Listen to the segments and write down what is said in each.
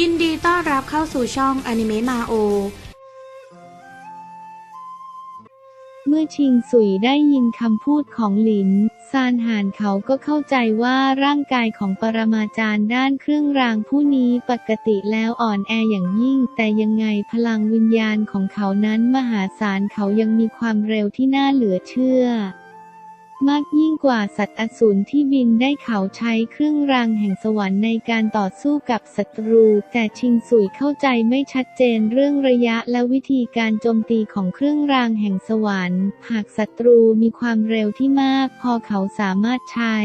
ยินดีต้อนรับเข้าสู่ช่องอนิเมะมาโอ เมื่อชิงสุยได้ยินคำพูดของหลิน ซานหานเขาก็เข้าใจว่าร่างกายของปรมาจารย์ด้านเครื่องรางผู้นี้ปกติแล้วอ่อนแออย่างยิ่ง แต่ยังไงพลังวิญญาณของเขานั้นมหาศาลเขายังมีความเร็วที่น่าเหลือเชื่อ มากยิ่งกว่าสัตว์อสูรที่บินได้เขาใช้เครื่องรางแห่งสวรรค์ในการต่อสู้กับศัตรู แต่ชิงสุยเข้าใจไม่ชัดเจนเรื่องระยะและวิธีการโจมตีของเครื่องรางแห่งสวรรค์ หากศัตรูมีความเร็วที่มาก พอเขาสามารถใช้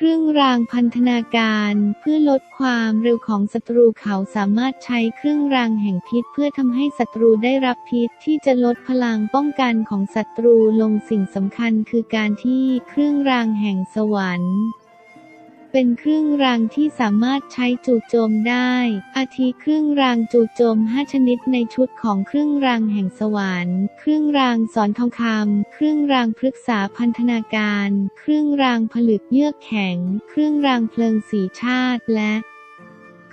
เครื่องรางพันธนาการเพื่อลดความเร็วของศัตรูเขาสามารถใช้เครื่องรางแห่งพิษ เพื่อทำให้ศัตรูได้รับพิษที่จะลดพลังป้องกันของศัตรูลงสิ่งสำคัญคือการที่เครื่องรางแห่งสวรรค์ เป็นเครื่องรางที่สามารถใช้จู่โจมได้ อาทิเครื่องรางจู่โจม 5 ชนิดในชุดของเครื่องรางแห่งสวรรค์ เครื่องรางสอนทองคำ เครื่องรางพฤกษาพันธนาการ เครื่องรางผลึกเยือกแข็ง เครื่องรางเพลิงสีชาติ และ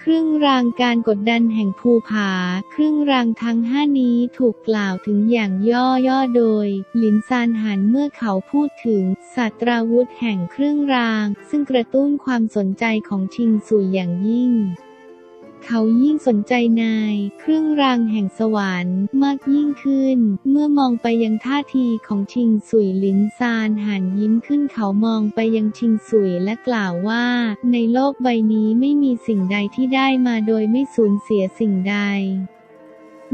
เครื่องรางการกดดันแห่งภูผา เครื่องรางทั้งห้านี้ถูกกล่าวถึงอย่างย่อๆโดย หลินซานหันเมื่อเขาพูดถึงศาสตราวุธแห่งเครื่องราง ซึ่งกระตุ้นความสนใจของชิงสุยอย่างยิ่ง เขายิ่งสนใจนาย เครื่องรางแห่งสวรรค์มากยิ่งขึ้น เมื่อมองไปยังท่าทีของชิงสุยหลินซานหันยิ้มขึ้นเขามองไปยังชิงสุยและกล่าวว่า ในโลกใบนี้ไม่มีสิ่งใดที่ได้มาโดยไม่สูญเสียสิ่งใด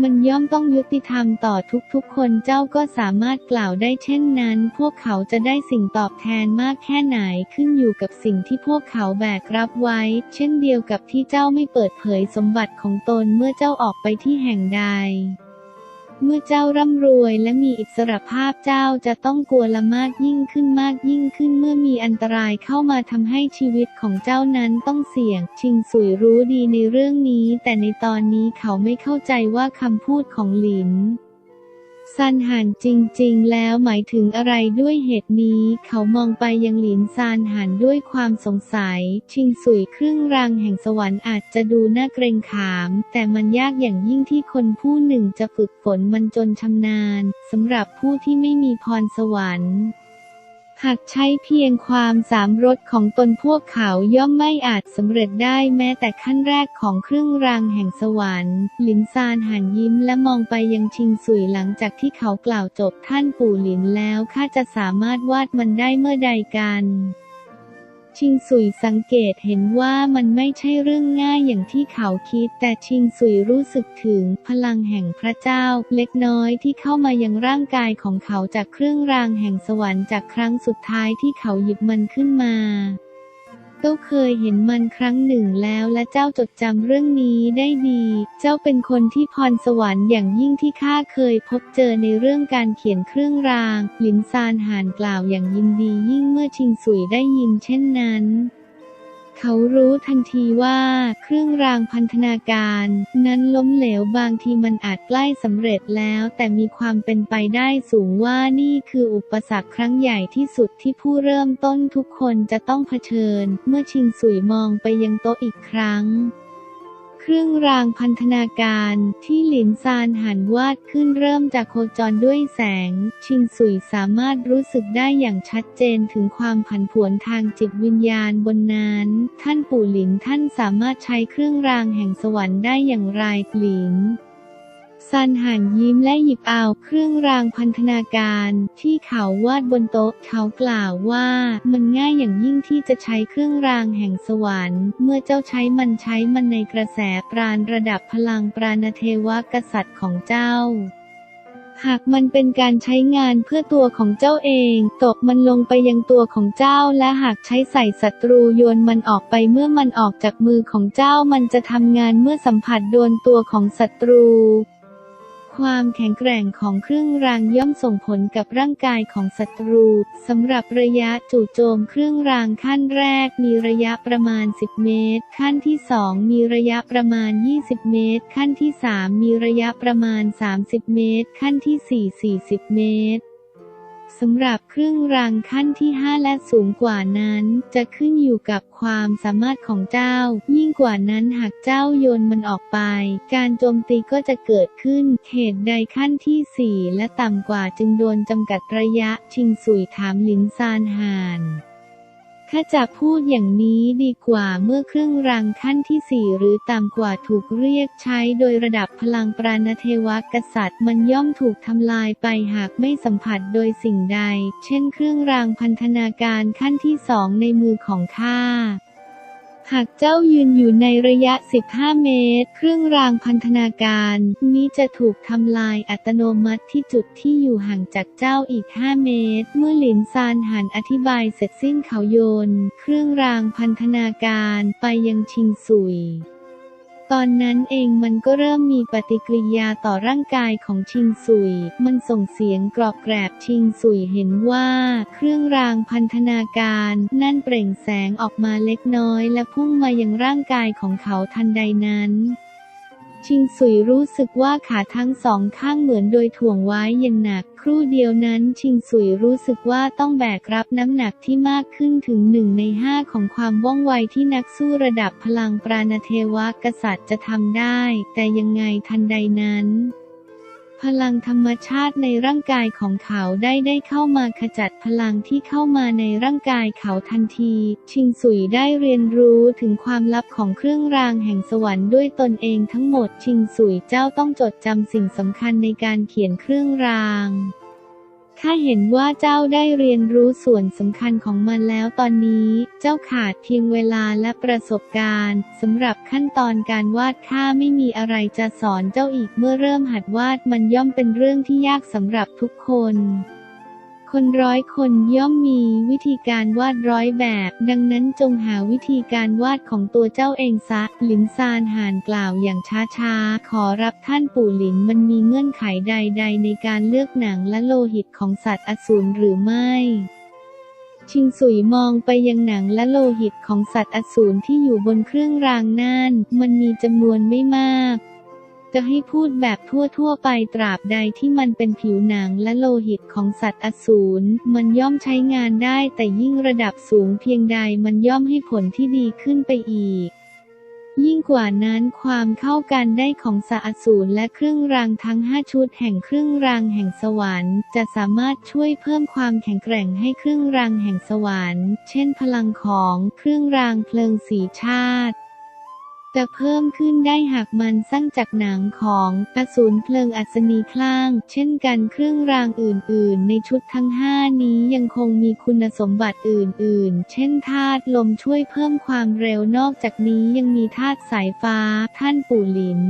มันย่อมต้องยุติธรรมต่อทุกๆ คนเจ้าก็สามารถกล่าวได้เช่นนั้น พวกเขาจะได้สิ่งตอบแทนมากแค่ไหนขึ้นอยู่กับสิ่งที่พวกเขาแบกรับไว้ เช่นเดียวกับที่เจ้าไม่เปิดเผยสมบัติของตนเมื่อเจ้าออกไปที่แห่งใด เมื่อเจ้าร่ำรวยและมีอิสรภาพเจ้าจะต้องกลัวละมากยิ่งขึ้นมากยิ่งขึ้นเมื่อมีอันตรายเข้ามาทำให้ชีวิตของเจ้านั้นต้องเสี่ยง ชิงสุยรู้ดีในเรื่องนี้ แต่ในตอนนี้เขาไม่เข้าใจว่าคำพูดของหลิน ซันหันจริง ๆ แล้วหมายถึงอะไรด้วยเหตุนี้ เขามองไปยังหลินซานหันด้วยความสงสัย ชิงสุยเครื่องรางแห่งสวรรค์อาจจะดูน่าเกรงขาม แต่มันยากอย่างยิ่งที่คนผู้หนึ่งจะฝึกฝนมันจนชำนาญสำหรับผู้ที่ไม่มีพรสวรรค์ หากใช้เพียงความสามรสของตนพวกเขาย่อมไม่อาจสำเร็จได้แม้แต่ขั้นแรกของเครื่องรางแห่งสวรรค์ หลินซานหันยิ้มและมองไปยังชิงสุยหลังจากที่เขากล่าวจบท่านปู่หลินแล้วข้าจะสามารถวาดมันได้เมื่อใดกัน ชิงสุยสังเกตเห็นว่ามันไม่ใช่เรื่องง่ายอย่างที่เขาคิด แต่ชิงสุยรู้สึกถึงพลังแห่งพระเจ้า เล็กน้อยที่เข้ามายังร่างกายของเขาจากเครื่องรางแห่งสวรรค์จากครั้งสุดท้ายที่เขาหยิบมันขึ้นมา เจ้าเคยเห็นมันครั้งหนึ่งแล้วและเจ้าจดจำเรื่องนี้ได้ดี เจ้าเป็นคนที่พรสวรรค์อย่างยิ่งที่ข้าเคยพบเจอในเรื่องการเขียนเครื่องราง หลินซานหานกล่าวอย่างยินดียิ่งเมื่อชิงสุยได้ยินเช่นนั้น เขารู้ทันทีว่าเครื่องรางพันธนาการ นั้นล้มเหลวบางทีมันอาจใกล้สำเร็จแล้ว แต่มีความเป็นไปได้สูงว่านี่คืออุปสรรคครั้งใหญ่ที่สุดที่ผู้เริ่มต้นทุกคนจะต้องเผชิญ เมื่อชิงสุยมองไปยังโต๊ะอีกครั้ง เครื่องรางพันธนาการที่หลินซานหันวาดขึ้นเริ่มจากโคจรด้วยแสง ชิงสุยสามารถรู้สึกได้อย่างชัดเจนถึงความผันผวนทางจิตวิญญาณบนนั้น ท่านปู่หลินท่านสามารถใช้เครื่องรางแห่งสวรรค์ได้อย่างไรหลิน ซันหันยิ้มและหยิบเอาเครื่องรางพันธนาการที่เขาวาดบนโต๊ะเขากล่าวว่ามันง่ายอย่างยิ่งที่จะใช้เครื่องรางแห่งสวรรค์ เมื่อเจ้าใช้มันใช้มันในกระแสปราณระดับพลังปราณเทวกษัตริย์ของเจ้าหากมันเป็นการใช้งานเพื่อตัวของเจ้าเอง ตกมันลงไปยังตัวของเจ้าและหากใช้ใส่ศัตรูโยนมันออกไปเมื่อมันออกจากมือของเจ้ามันจะทำงานเมื่อสัมผัสโดนตัวของศัตรู ความแข็งแกร่งของเครื่องรางย่อมส่งผลกับร่างกายของศัตรูสำหรับระยะจู่โจมเครื่องรางขั้นแรกมีระยะประมาณ 10 เมตร ขั้นที่ 2 มีระยะประมาณ 20 เมตร ขั้นที่ 3 มีระยะประมาณ 30 เมตร ขั้นที่ 4 40 เมตร สำหรับเครื่องรางขั้นที่ 5 และสูงกว่านั้น จะขึ้นอยู่กับความสามารถของเจ้า ยิ่งกว่านั้นหากเจ้าโยนมันออกไป การโจมตีก็จะเกิดขึ้นเหตุใดขั้นที่ 4 และต่ำกว่าจึงโดนจำกัดระยะ ชิงสุยถามหลินซานหาน ข้าจะพูดอย่างนี้ดีกว่าเมื่อเครื่องรางขั้นที่สี่หรือต่ำกว่าถูกเรียกใช้โดยระดับพลังปราณเทวกษัตริย์ มันย่อมถูกทำลายไปหากไม่สัมผัสโดยสิ่งใด เช่นเครื่องรางพันธนาการขั้นที่สองในมือของข้า หากเจ้ายืนอยู่ในระยะ 15 เมตร เครื่องรางพันธนาการ นี้จะถูกทำลายอัตโนมัติที่จุดที่อยู่ห่างจากเจ้าอีก 5 เมตร เมื่อหลินซานหันอธิบายเสร็จสิ้นเขาโยน เครื่องรางพันธนาการไปยังชิงสุย ตอนนั้นเองมันก็เริ่มมีปฏิกิริยาต่อร่างกายของชิงสุย มันส่งเสียงกรอบแกรบชิงสุยเห็นว่า เครื่องรางพันธนาการนั่นเปล่งแสงออกมาเล็กน้อยและพุ่งมายังร่างกายของเขาทันใดนั้น ชิงสุยรู้สึกว่าขาทั้งสองข้างเหมือนโดยถ่วงไว้อย่างหนัก ครู่เดียวนั้นชิงสุยรู้สึกว่าต้องแบกรับน้ำหนักที่มากขึ้นถึงหนึ่งในห้าของความว่องไวที่นักสู้ระดับพลังปราณเทวกษัตริย์จะทำได้ แต่ยังไงทันใดนั้น พลังธรรมชาติในร่างกายของเขาได้ได้เข้ามาขจัดพลังที่เข้ามาในร่างกายเขาทันที ชิงสุยได้เรียนรู้ถึงความลับของเครื่องรางแห่งสวรรค์ด้วยตนเองทั้งหมด ชิงสุยเจ้าต้องจดจำสิ่งสำคัญในการเขียนเครื่องราง ข้าเห็นว่าเจ้าได้เรียนรู้ส่วนสำคัญของมันแล้วตอนนี้ เจ้าขาดเพียงเวลาและประสบการณ์สำหรับขั้นตอนการวาดข้าไม่มีอะไรจะสอนเจ้าอีกเมื่อเริ่มหัดวาดมันย่อมเป็นเรื่องที่ยากสำหรับทุกคน คนร้อยคนย่อมมีวิธีการวาดร้อยแบบ ดังนั้นจงหาวิธีการวาดของตัวเจ้าเองซะ หลินซานหานกล่าวอย่างช้าๆ ขอรับท่านปู่หลินมันมีเงื่อนไขใด ๆ ในการเลือกหนังและโลหิตของสัตว์อสูรหรือไม่ชิงสุยมองไปยังหนังและโลหิตของสัตว์อสูรที่อยู่บนเครื่องรางนั่น มันมีจำนวนไม่มาก จะให้พูดแบบทั่วๆไปตราบใดที่มันเป็นผิวหนังและโลหิตของสัตว์อสูรมันย่อมใช้งานได้แต่ยิ่งระดับสูงเพียงใดมันย่อมให้ผลที่ดีขึ้นไปอีก ยิ่งกว่านั้นความเข้ากันได้ของสาอสูรและเครื่องรางทั้ง5ชุดแห่งเครื่องรางแห่งสวรรค์ จะสามารถช่วยเพิ่มความแข็งแกร่งให้เครื่องรางแห่งสวรรค์ เช่นพลังของเครื่องรางเพลิงสีชาติ จะเพิ่มขึ้นได้หากมันสร้างจากหนังของอสูรเพลิงอัศนีคลั่ง เช่นกันเครื่องรางอื่น ๆ ในชุดทั้งห้านี้ยังคงมีคุณสมบัติอื่น ๆ เช่นธาตุลมช่วยเพิ่มความเร็วนอกจากนี้ยังมีธาตุสายฟ้า ท่านปู่หลิน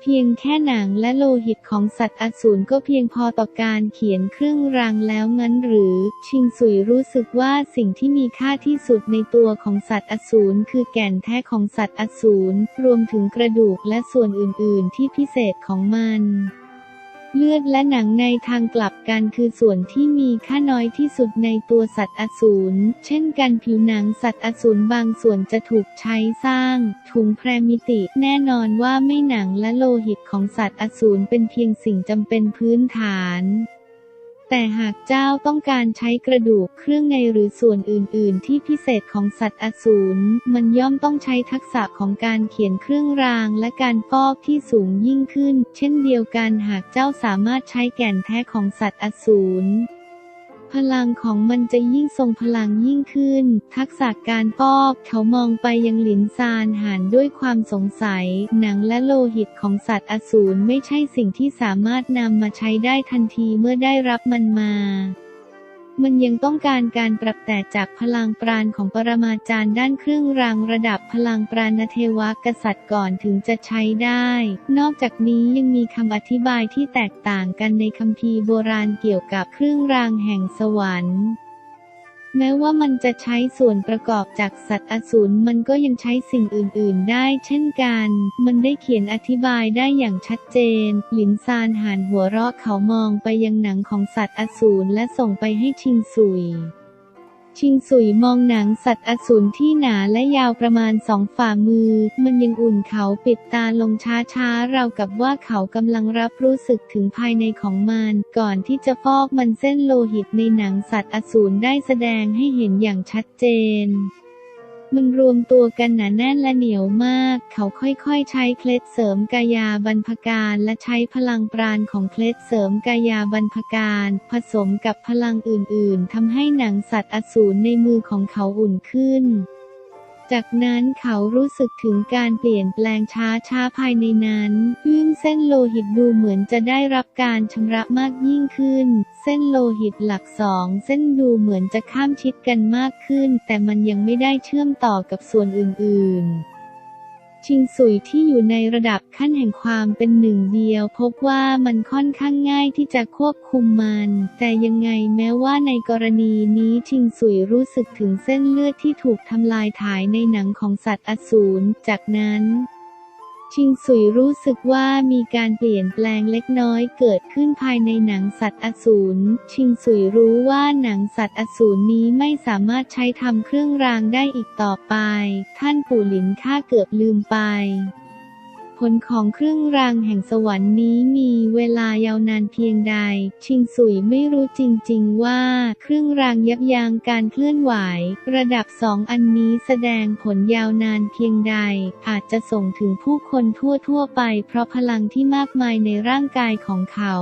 เพียงแค่หนังและโลหิตของสัตว์อสูรก็เพียงพอต่อการเขียนเครื่องรางแล้วงั้นหรือ ชิงสุยรู้สึกว่าสิ่งที่มีค่าที่สุดในตัวของสัตว์อสูรคือแก่นแท้ของสัตว์อสูรรวมถึงกระดูกและส่วนอื่น ๆ ที่พิเศษของมัน เลือดและหนังในทางกลับกันคือส่วนที่มีค่าน้อยที่สุดในตัวสัตว์อสูร เช่นกันผิวหนังสัตว์อสูรบางส่วนจะถูกใช้สร้าง ถุงแพรมิติ แน่นอนว่าไม่หนังและโลหิตของสัตว์อสูรเป็นเพียงสิ่งจำเป็นพื้นฐาน แต่หากเจ้าต้องการใช้กระดูกเครื่องในหรือส่วนอื่น ๆ ที่พิเศษของสัตว์อสูรมันย่อมต้องใช้ทักษะของการเขียนเครื่องรางและการฟอกที่สูงยิ่งขึ้น เช่นเดียวกันหากเจ้าสามารถใช้แก่นแท้ของสัตว์อสูร พลังของมันจะยิ่งทรงพลังยิ่งขึ้น ทักษะการปอกเขามองไปยังหลินซานหานด้วยความสงสัย หนังและโลหิตของสัตว์อสูรไม่ใช่สิ่งที่สามารถนำมาใช้ได้ทันทีเมื่อได้รับมันมา มันยังต้องการการปรับแต่จากพลังปราณของปรมาจารย์ด้านเครื่องรางระดับพลังปราณเทวกษัตริย์ก่อนถึงจะใช้ได้ นอกจากนี้ยังมีคำอธิบายที่แตกต่างกันในคัมภีร์โบราณเกี่ยวกับเครื่องรางแห่งสวรรค์ แม้ว่ามันจะใช้ส่วนประกอบจากสัตว์อสูรมันก็ยังใช้สิ่งอื่น ๆ ได้เช่นกัน มันได้เขียนอธิบายได้อย่างชัดเจน หลินซานหันหัวเราะเขามองไปยังหนังของสัตว์อสูรและส่งไปให้ชิงซุย ชิงสุยมองหนังสัตว์อสูรที่หนาและยาวประมาณสองฝ่ามือ มันยังอุ่นเขาปิดตาลงช้าๆ เรากับว่าเขากำลังรับรู้สึกถึงภายในของมัน ก่อนที่จะฟอกมันเส้นโลหิตในหนังสัตว์อสูรได้แสดงให้เห็นอย่างชัดเจน มันรวมตัวกันหนาแน่นและเหนียวมาก เขาค่อยๆ ใช้เคล็ดเสริมกายาบรรพการและใช้พลังปราณของเคล็ดเสริมกายาบรรพการ ผสมกับพลังอื่นๆทำให้หนังสัตว์อสูรในมือของเขาอุ่นขึ้น จากนั้นเขารู้สึกถึงการเปลี่ยนแปลงช้าช้าๆภายในนั้นซึ่งเส้นโลหิตดูเหมือนจะได้รับการชำระมากยิ่งขึ้น เส้นโลหิตหลักสองเส้นดูเหมือนจะข้ามชิดกันมากขึ้น แต่มันยังไม่ได้เชื่อมต่อกับส่วนอื่นๆ ชิงสุยที่อยู่ในระดับขั้นแห่งความเป็นหนึ่งเดียว พบว่ามันค่อนข้างง่ายที่จะควบคุมมัน แต่ยังไงแม้ว่าในกรณีนี้ชิงสุยรู้สึกถึงเส้นเลือดที่ถูกทำลายถ่ายในหนังของสัตว์อสูร จากนั้น ชิงสุยรู้สึกว่ามีการเปลี่ยนแปลงเล็กน้อยเกิดขึ้นภายในหนังสัตว์อสูร ชิงสุยรู้ว่าหนังสัตว์อสูรนี้ไม่สามารถใช้ทำเครื่องรางได้อีกต่อไป ท่านปู่หลินข้าเกือบลืมไป ผลของเครื่องรางแห่งสวรรค์นี้มีเวลายาวนานเพียงใด ชิงสุยไม่รู้จริงๆว่า เครื่องรางยับยั้งการเคลื่อนไหว ระดับสองอันนี้แสดงผลยาวนานเพียงใด อาจจะส่งถึงผู้คนทั่วๆไปเพราะพลังที่มากมายในร่างกายของเขา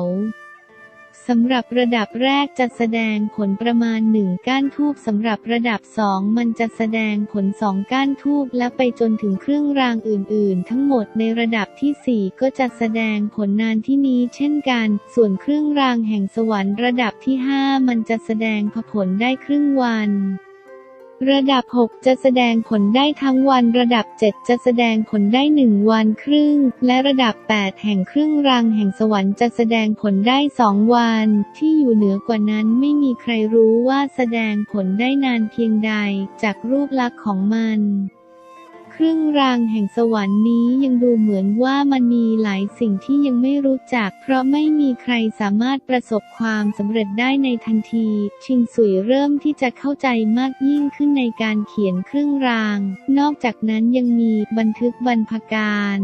สำหรับระดับแรกจะแสดงผลประมาณหนึ่งก้านทูบสำหรับระดับสองมันจะแสดงผลสองก้านทูบและไปจนถึงเครื่องรางอื่น ๆ ทั้งหมดในระดับที่สี่ก็จะแสดงผลนานที่นี้เช่นกัน ส่วนเครื่องรางแห่งสวรรค์ระดับที่ห้ามันจะแสดงผลได้ครึ่งวัน ระดับ 6 จะแสดงผลได้ทั้งวัน ระดับ 7 จะแสดงผลได้ 1 วันครึ่ง และระดับ 8 แห่งครึ่งรังแห่งสวรรค์จะแสดงผลได้ 2 วัน ที่อยู่เหนือกว่านั้นไม่มีใครรู้ว่าแสดงผลได้นานเพียงใด จากรูปลักษณ์ของมัน เครื่องรางแห่งสวรรค์นี้ยังดูเหมือนว่ามันมีหลายสิ่งที่ยังไม่รู้จัก เพราะไม่มีใครสามารถประสบความสำเร็จได้ในทันที ชิงสุยเริ่มที่จะเข้าใจมากยิ่งขึ้นในการเขียนเครื่องราง นอกจากนั้นยังมีบันทึกบรรพการ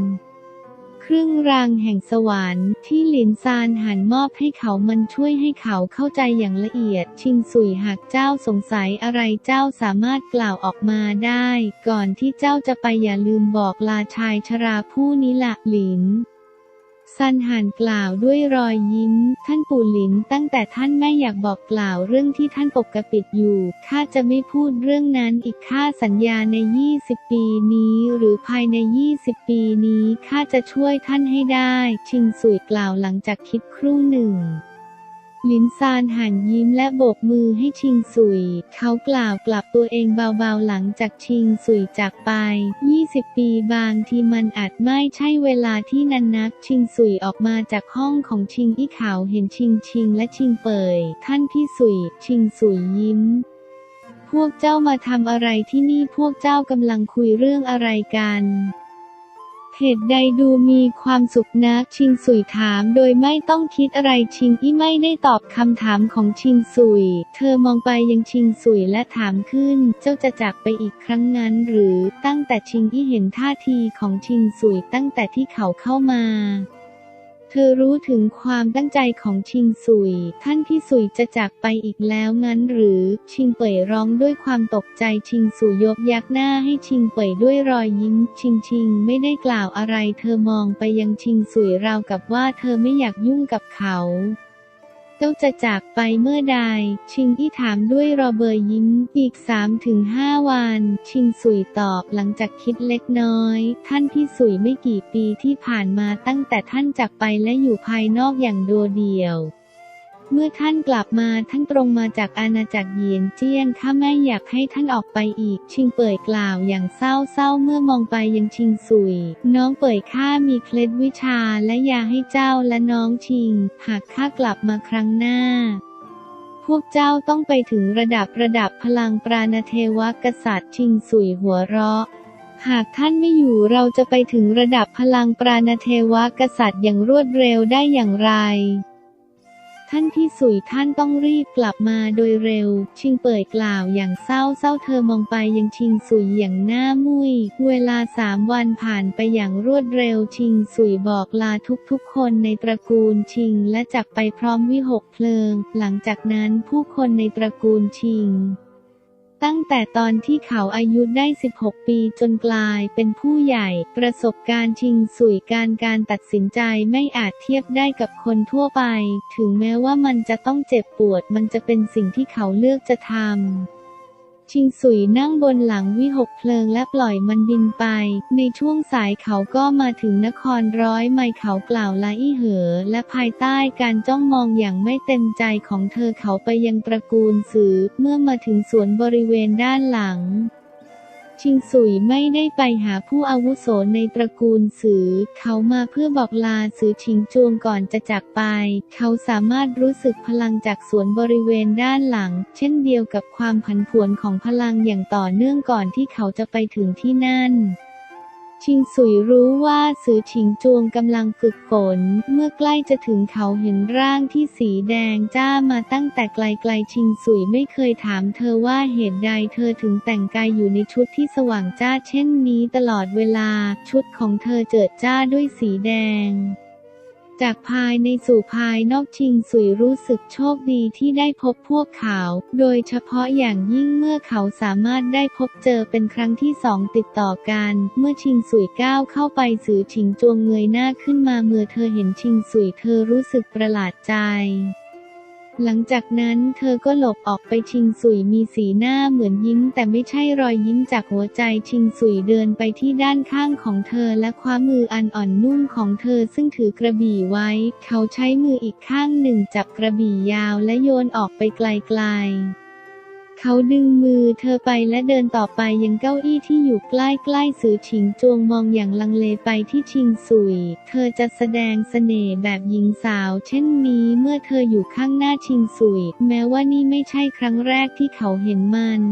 เครื่องรางแห่งสวรรค์ที่หลินซานหันมอบให้เขามันช่วยให้เขาเข้าใจอย่างละเอียด ชิงสุยหากเจ้าสงสัยอะไรเจ้าสามารถกล่าวออกมาได้ ก่อนที่เจ้าจะไปอย่าลืมบอกลาชายชราผู้นี้ละหลิน ซันหันกล่าวด้วยรอยยิ้ม ท่านปู่หลินตั้งแต่ท่านแม่อยากบอกกล่าวเรื่องที่ท่านปกปิดอยู่ ข้าจะไม่พูดเรื่องนั้นอีกข้าสัญญาใน 20 ปีนี้ หรือภายใน 20 ปีนี้ข้าจะช่วยท่านให้ได้ ชิงสุยกล่าวหลังจากคิดครู่หนึ่ง ลินซานหันยิ้มและโบกมือให้ชิงสุย เขากล่าวกลับตัวเองเบาๆหลังจากชิงสุยจากไป 20 ปีบางทีมันอาจไม่ใช่เวลาที่นันนัก ชิงสุยออกมาจากห้องของชิงอี้ขาวเห็นชิงชิงและชิงเปย ท่านพี่สุย ชิงสุยยิ้มพวกเจ้ามาทำอะไรที่นี่พวกเจ้ากำลังคุยเรื่องอะไรกัน เหตุใดดูมีความสุขนักชิงสุยถาม โดยไม่ต้องคิดอะไรชิงอี้ไม่ได้ตอบคำถามของชิงสุย เธอมองไปยังชิงสุยและถามขึ้น เจ้าจะจากไปอีกครั้งนั้น หรือตั้งแต่ชิงอี้เห็นท่าทีของชิงสุยตั้งแต่ที่เขาเข้ามา ธอรู้ถึงความตั้งใจของชิงสุย ท่านพี่สุยจะจากไปอีกแล้วงั้นหรือ ชิงเป่ยร้องด้วยความตกใจชิงสุยยกยักหน้าให้ชิงเป่ยด้วยรอยยิ้ม ชิงชิงไม่ได้กล่าวอะไร เธอมองไปยังชิงสุยราวกับว่าเธอไม่อยากยุ่งกับเขา จ้าจะจากไปเมื่อใด ชิงอี้ถามด้วยรอเบอร์ยิ้ม อีก3ถึง5วัน ชิงสุยตอบหลังจากคิดเล็กน้อย ท่านพี่สุยไม่กี่ปีที่ผ่านมาตั้งแต่ท่านจากไปและอยู่ภายนอกอย่างโดดเดี่ยว เมื่อท่านกลับมาท่านตรงมาจากอาณาจักรเยียนเจี้ยนข้าไม่อยากให้ท่านออกไปอีก ชิงเป่ยกล่าวอย่างเศร้าเศร้าเมื่อมองไปยังชิงสุย น้องเป่ยข้ามีเคล็ดวิชาและยาให้เจ้าและน้องชิง หากข้ากลับมาครั้งหน้าพวกเจ้าต้องไปถึงระดับระดับพลังปราณเทวกษัตริย์ชิงสุยหัวเราะ หากท่านไม่อยู่เราจะไปถึงระดับพลังปราณเทวกษัตริย์อย่างรวดเร็วได้อย่างไร ท่านที่สุยท่านต้องรีบกลับมาโดยเร็ว ชิงเปิดกล่าวอย่างเศร้าเศร้าเธอมองไปยังชิงสุยอย่างหน้ามุย เวลาสามวันผ่านไปอย่างรวดเร็ว ชิงสุยบอกลาทุกๆคนในตระกูลชิงและจากไปพร้อมวิหกเพลิง หลังจากนั้นผู้คนในตระกูลชิง ตั้งแต่ตอนที่เขาอายุได้ 16 ปีจนกลายเป็นผู้ใหญ่ ประสบการณ์ชิงสุยการการตัดสินใจไม่อาจเทียบได้กับคนทั่วไป ถึงแม้ว่ามันจะต้องเจ็บปวดมันจะเป็นสิ่งที่เขาเลือกจะทำ ชิงสุยนั่งบนหลังวิหกเพลิงและปล่อยมันบินไป ในช่วงสายเขาก็มาถึงนครร้อยไมเขากล่าวลาอี้เหอ และภายใต้การจ้องมองอย่างไม่เต็มใจของเธอเขาไปยังตระกูลสือ เมื่อมาถึงสวนบริเวณด้านหลัง ชิงสุยไม่ได้ไปหาผู้อาวุโสในตระกูลสือ เขามาเพื่อบอกลาสือชิงจวงก่อนจะจากไป เขาสามารถรู้สึกพลังจากสวนบริเวณด้านหลัง เช่นเดียวกับความผันผวนของพลังอย่างต่อเนื่องก่อนที่เขาจะไปถึงที่นั่น ชิงสุยรู้ว่าสือฉิงจวงกำลังฝึกฝน เมื่อใกล้จะถึงเขาเห็นร่างที่สีแดงจ้ามาตั้งแต่ไกลๆชิงสุยไม่เคยถามเธอว่าเหตุใดเธอถึงแต่งกายอยู่ในชุดที่สว่างจ้าเช่นนี้ตลอดเวลา ชุดของเธอเจิดจ้าด้วยสีแดง จากภายในสู่ภายนอกชิงสุยรู้สึกโชคดีที่ได้พบพวกเขา โดยเฉพาะอย่างยิ่งเมื่อเขาสามารถได้พบเจอเป็นครั้งที่สองติดต่อกัน เมื่อชิงสุยก้าวเข้าไปสื่อชิงจวงเงยหน้าขึ้นมาเมื่อเธอเห็นชิงสุยเธอรู้สึกประหลาดใจ หลังจากนั้นเธอก็หลบออกไปชิงสุยมีสีหน้าเหมือนยิ้ม แต่ไม่ใช่รอยยิ้มจากหัวใจชิงสุยเดินไปที่ด้านข้างของเธอและคว้ามืออันอ่อนนุ่มของเธอซึ่งถือกระบี่ไว้ เขาใช้มืออีกข้างหนึ่งจับกระบี่ยาวและโยนออกไปไกลๆ เขาดึงมือเธอไปและเดินต่อไปยังเก้าอี้ที่อยู่ใกล้ๆสือฉิงจวงมองอย่างลังเลไปที่ชิงสุย เธอจะแสดงเสน่ห์แบบหญิงสาว เช่นนี้เมื่อเธออยู่ข้างหน้าชิงสุย แม้ว่านี่ไม่ใช่ครั้งแรกที่เขาเห็นมัน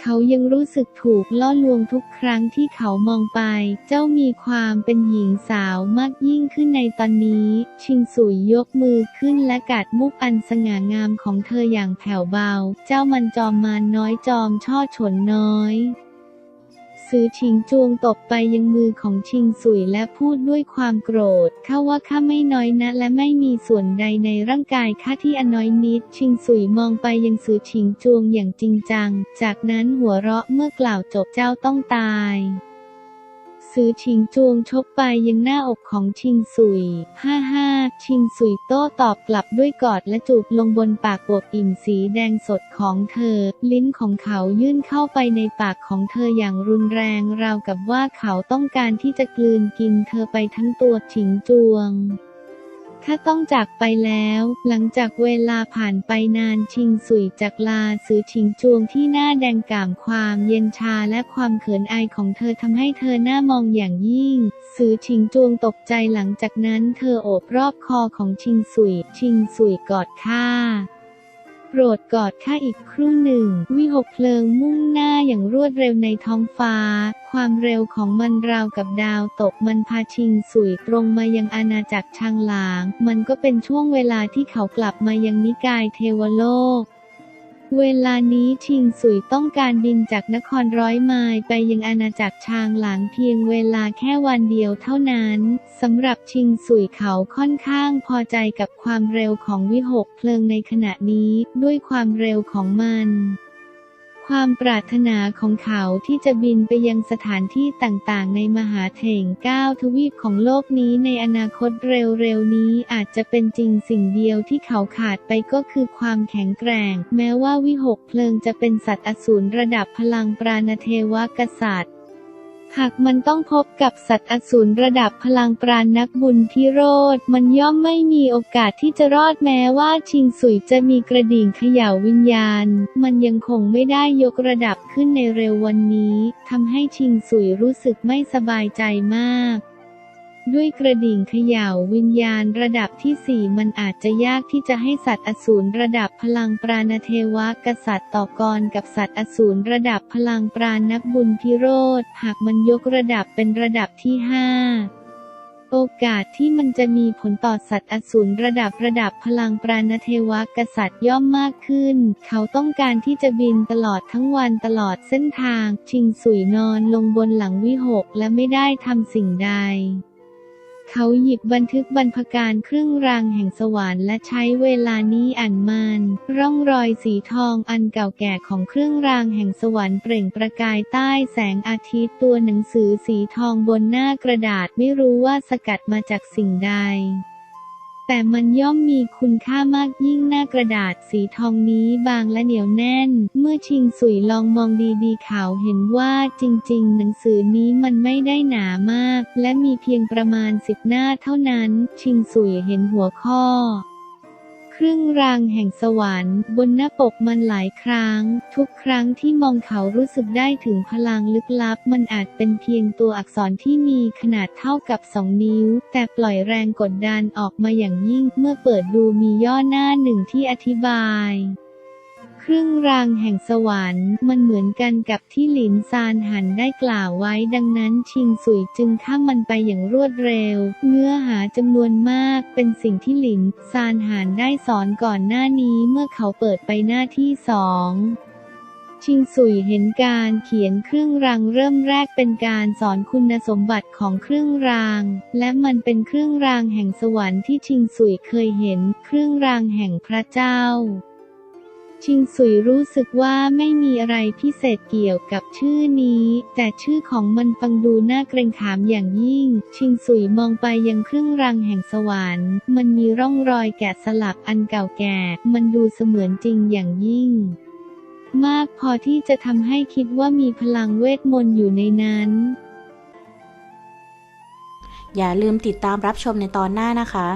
เขายังรู้สึกถูกล่อลวงทุกครั้งที่เขามองไป เจ้ามีความเป็นหญิงสาวมากยิ่งขึ้นในตอนนี้ ชิงสุยยกมือขึ้นและกัดมุกอันสง่างามของเธออย่างแผ่วเบา เจ้ามันจอมมารน้อยจอมช่อฉนน้อย ซื้อชิงจวงตบไปยังมือของชิงสุยและพูดด้วยความโกรธข้าว่าข้าไม่น้อยนะ และไม่มีส่วนใดในร่างกายข้าที่อน้อยนิด ชิงสุยมองไปยังซื้อชิงจวงอย่างจริงจัง จากนั้นหัวเราะเมื่อกล่าวจบเจ้าต้องตาย ซื้อชิงจวงชกไปยังหน้าอกของชิงสุยฮ่าฮ่าชิงสุยโต้ตอบกลับด้วยกอดและจูบลงบนปากอวบอิ่มสีแดงสดของเธอ ลิ้นของเขายื่นเข้าไปในปากของเธออย่างรุนแรงราวกับว่าเขาต้องการที่จะกลืนกินเธอไปทั้งตัวชิงจวง ข้าต้องจากไปแล้ว หลังจากเวลาผ่านไปนานชิงสุยจากลาซื้อชิงจวงที่หน้าแดงก่ามความเย็นชาและความเขินอายของเธอทำให้เธอหน้ามองอย่างยิ่งซื้อชิงจวงตกใจหลังจากนั้นเธอโอบรอบคอของชิงสุย ชิงสุยกอดข้า โปรดกอดข้าอีกครู่หนึ่ง วิหกเพลิงมุ่งหน้าอย่างรวดเร็วในท้องฟ้า ความเร็วของมันราวกับดาวตกมันพาชิงสุยตรงมายังอาณาจักรชางหลาง มันก็เป็นช่วงเวลาที่เขากลับมายังนิกายเทวโลก เวลานี้ชิงสุยต้องการบินจากนครร้อยไมล์ไปยังอาณาจักรชางหลางเพียงเวลาแค่วันเดียวเท่านั้นสำหรับชิงสุยเขาค่อนข้างพอใจกับความเร็วของวิหกเพลิงในขณะนี้ด้วยความเร็วของมัน ความปรารถนาของเขาที่จะบินไปยังสถานที่ต่างๆ ในมหาเถงก้าทวีปของโลกนี้ในอนาคตเร็วๆ นี้อาจจะเป็นจริงสิ่งเดียวที่เขาขาดไปก็คือความแข็งแกร่ง แม้ว่าวิหกเพลิงจะเป็นสัตว์อสูรระดับพลังปราณเทวกษัตริย์ หากมันต้องพบกับสัตว์อสูรระดับพลังปราณนักบุญพิโรธ มันย่อมไม่มีโอกาสที่จะรอดแม้ว่าชิงสุยจะมีกระดิ่งเขย่าวิญญาณ มันยังคงไม่ได้ยกระดับขึ้นในเร็ววันนี้ทำให้ชิงสุยรู้สึกไม่สบายใจมาก ด้วยกระดิ่งเขย่าวิญญาณระดับที่สี่มันอาจจะยากที่จะให้สัตว์อสูรระดับพลังปราณเทวกษัตริย์ต่อกรกับสัตว์อสูรระดับพลังปราณนักบุญพิโรธหากมันยกระดับเป็นระดับที่ห้าโอกาสที่มันจะมีผลต่อสัตว์อสูรระดับระดับพลังปราณเทวกษัตริย์ย่อมมากขึ้น เขาต้องการที่จะบินตลอดทั้งวันตลอดเส้นทาง ชิงสุยนอนลงบนหลังวิหกและไม่ได้ทำสิ่งใด เขาหยิบบันทึกบรรพการเครื่องรางแห่งสวรรค์และใช้เวลานี้อ่านมันร่องรอยสีทองอันเก่าแก่ของเครื่องรางแห่งสวรรค์เปล่งประกายใต้แสงอาทิตย์ตัวหนังสือสีทองบนหน้ากระดาษไม่รู้ว่าสกัดมาจากสิ่งใด แต่มันย่อมมีคุณค่ามากยิ่งหน้ากระดาษสีทองนี้บางและเหนียวแน่น เมื่อชิงสุยลองมองดีๆเขาเห็นว่าจริงๆ หนังสือนี้มันไม่ได้หนามาก และมีเพียงประมาณสิบหน้าเท่านั้น ชิงสุยเห็นหัวข้อ ครึ่งรางแห่งสวรรค์ บนหน้าปกมันหลายครั้ง ทุกครั้งที่มองเขารู้สึกได้ถึงพลังลึกลับ มันอาจเป็นเพียงตัวอักษรที่มีขนาดเท่ากับสองนิ้ว แต่ปล่อยแรงกดดันออกมาอย่างยิ่ง เมื่อเปิดดูมีย่อหน้าหนึ่งที่อธิบาย เครื่องรางแห่งสวรรค์ มันเหมือนกันกับที่หลินซานหันได้กล่าวไว้ดังนั้นชิงสุยจึงข้ามมันไปอย่างรวดเร็ว เนื้อหาจำนวนมากเป็นสิ่งที่หลินซานหันได้สอนก่อนหน้านี้เมื่อเขาเปิดไปหน้าที่สองชิงสุยเห็นการเขียนเครื่องรางเริ่มแรกเป็นการสอนคุณสมบัติของเครื่องราง และมันเป็นเครื่องรางแห่งสวรรค์ที่ชิงสุยเคยเห็น เครื่องรางแห่งพระเจ้า ชิงสุยรู้สึกว่าไม่มีอะไรพิเศษเกี่ยวกับชื่อนี้ แต่ชื่อของมันฟังดูน่าเกรงขามอย่างยิ่ง ชิงสุยมองไปยังเครื่องรางแห่งสวรรค์ มันมีร่องรอยแกะสลักอันเก่าแก่ มันดูเสมือนจริงอย่างยิ่งมากพอที่จะทำให้คิดว่ามีพลังเวทมนต์อยู่ในนั้น อย่าลืมติดตามรับชมในตอนหน้านะคะ